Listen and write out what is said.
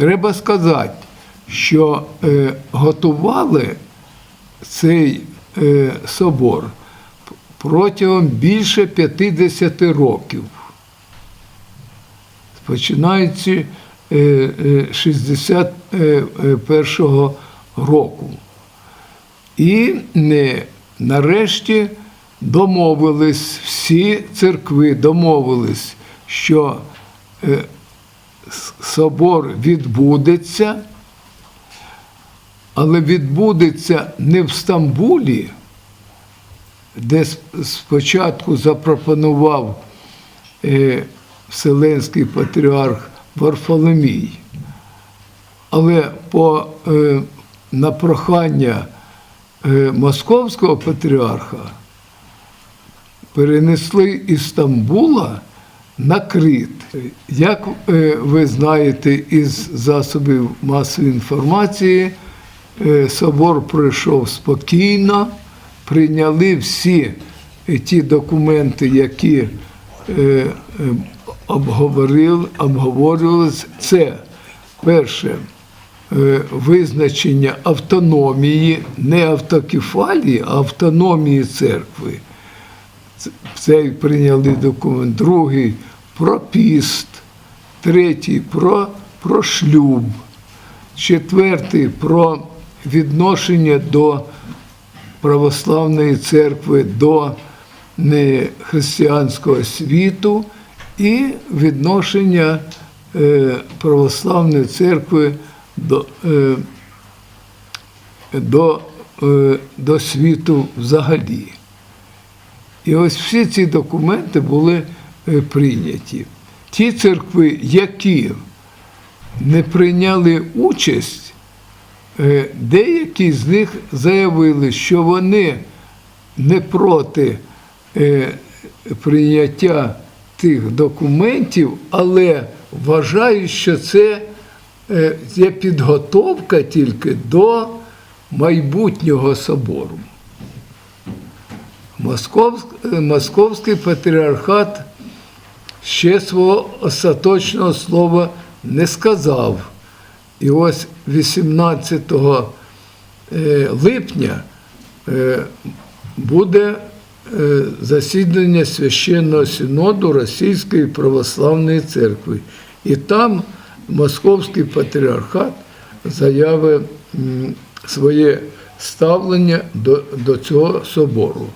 Треба сказати, що е, готували цей е, собор протягом більше 50 років, починаючи е, е, 61 року. І е, нарешті домовились, всі церкви домовились, що е, собор відбудеться, але відбудеться не в Стамбулі, де спочатку запропонував е, Вселенський патріарх Варфоломій, але по, е, на прохання е, Московського патріарха перенесли із Стамбула на Крит. Як е, ви знаєте із засобів масової інформації, е, собор пройшов спокійно, прийняли всі е, ті документи, які обговорили, обговорювалися. Це перше визначення автономії, не автокефалії, а автономії церкви. Цей прийняли документ, другий про піст, третій про, про шлюб, четвертий про відношення до православної церкви до християнського світу і відношення е, православної церкви до, е, до, е, до світу взагалі. І ось всі ці документи були е, прийняті. Ті церкви, які не прийняли участь, е, деякі з них заявили, що вони не проти е, прийняття тих документів, але вважають, що це є підготовка тільки до майбутнього собору. Московськ- Московський патріархат ще свого остаточного слова не сказав. І ось 18 е, липня е, буде е, засідання священного синоду Російської православної церкви. І там Московський патріархат заявить м, своє ставлення до, до цього собору.